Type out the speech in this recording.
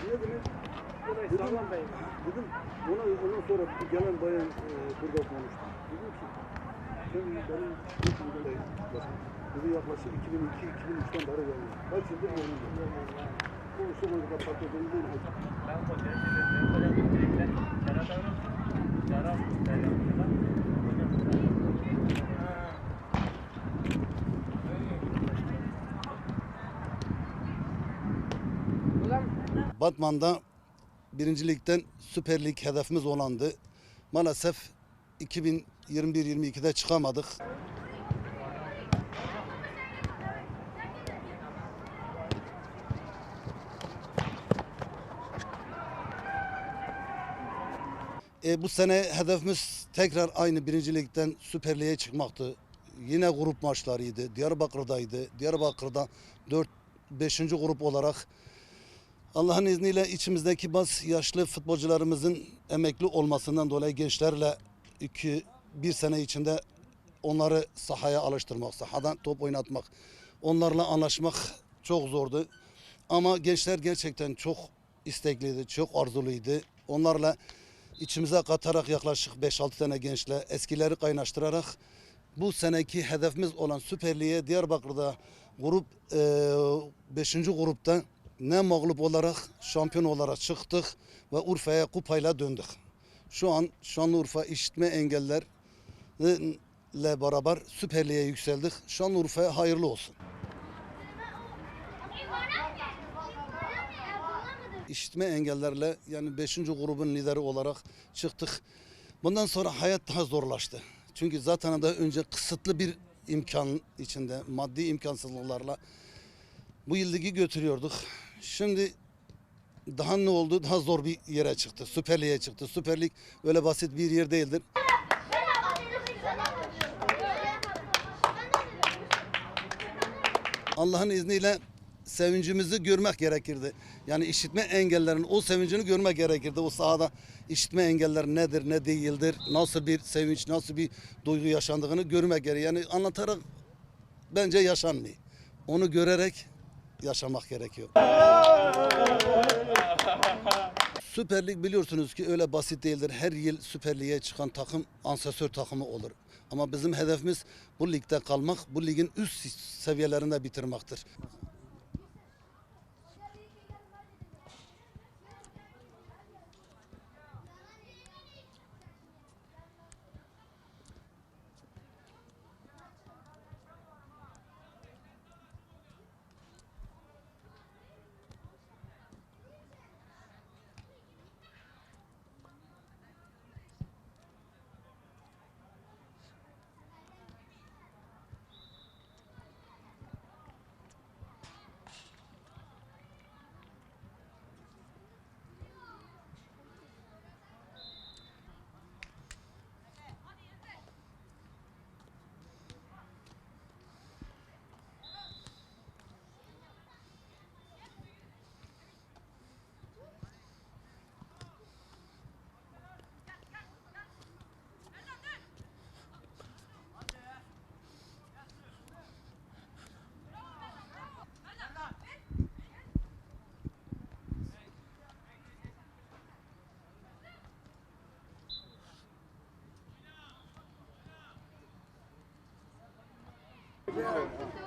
Dedim, dedim ona ondan sonra gelen bayan e, burada konuştu. Dedim ki sen benim İzmir'deyim. Dedi yaklaşık 2002-2003'ten beri geliyor. Kaç yıldır geliyor. Konuştu konuştu patladım değil Batman'da birincilikten Süper Lig hedefimiz olandı. Maalesef 2021-22'de çıkamadık. E, bu sene hedefimiz tekrar aynı birincilikten Süper Lig'e çıkmaktı. Yine grup maçlarıydı. Diyarbakır'daydı. Diyarbakır'da 4 5. grup olarak Allah'ın izniyle içimizdeki bazı yaşlı futbolcularımızın emekli olmasından dolayı gençlerle iki, bir sene içinde onları sahaya alıştırmak, sahadan top oynatmak, onlarla anlaşmak çok zordu. Ama gençler gerçekten çok istekliydi, çok arzuluydu. Onlarla içimize katarak yaklaşık 5-6 tane gençle eskileri kaynaştırarak bu seneki hedefimiz olan Süper Lig'e Diyarbakır'da grup 5. grupta ne mağlup olarak şampiyon olarak çıktık ve Urfa'ya kupayla döndük. Şu an Şanlıurfa işitme engeller ile beraber Süper Lig'e yükseldik. Şanlıurfa'ya hayırlı olsun. İşitme engellerle yani 5. grubun lideri olarak çıktık. Bundan sonra hayat daha zorlaştı. Çünkü zaten daha önce kısıtlı bir imkan içinde maddi imkansızlıklarla bu yıl ligi götürüyorduk. Şimdi daha ne oldu? Daha zor bir yere çıktı. Süper Lig'e çıktı. Süper Lig öyle basit bir yer değildir. Allah'ın izniyle sevincimizi görmek gerekirdi. Yani işitme engellerin o sevincini görmek gerekirdi. O sahada işitme engeller nedir, ne değildir, nasıl bir sevinç, nasıl bir duygu yaşandığını görmek gerekir. Yani anlatarak bence yaşanmıyor. Onu görerek yaşamak gerekiyor. Süper Lig biliyorsunuz ki öyle basit değildir. Her yıl Süper Lig'e çıkan takım ansesör takımı olur. Ama bizim hedefimiz bu ligde kalmak, bu ligin üst seviyelerinde bitirmektir. Yeah.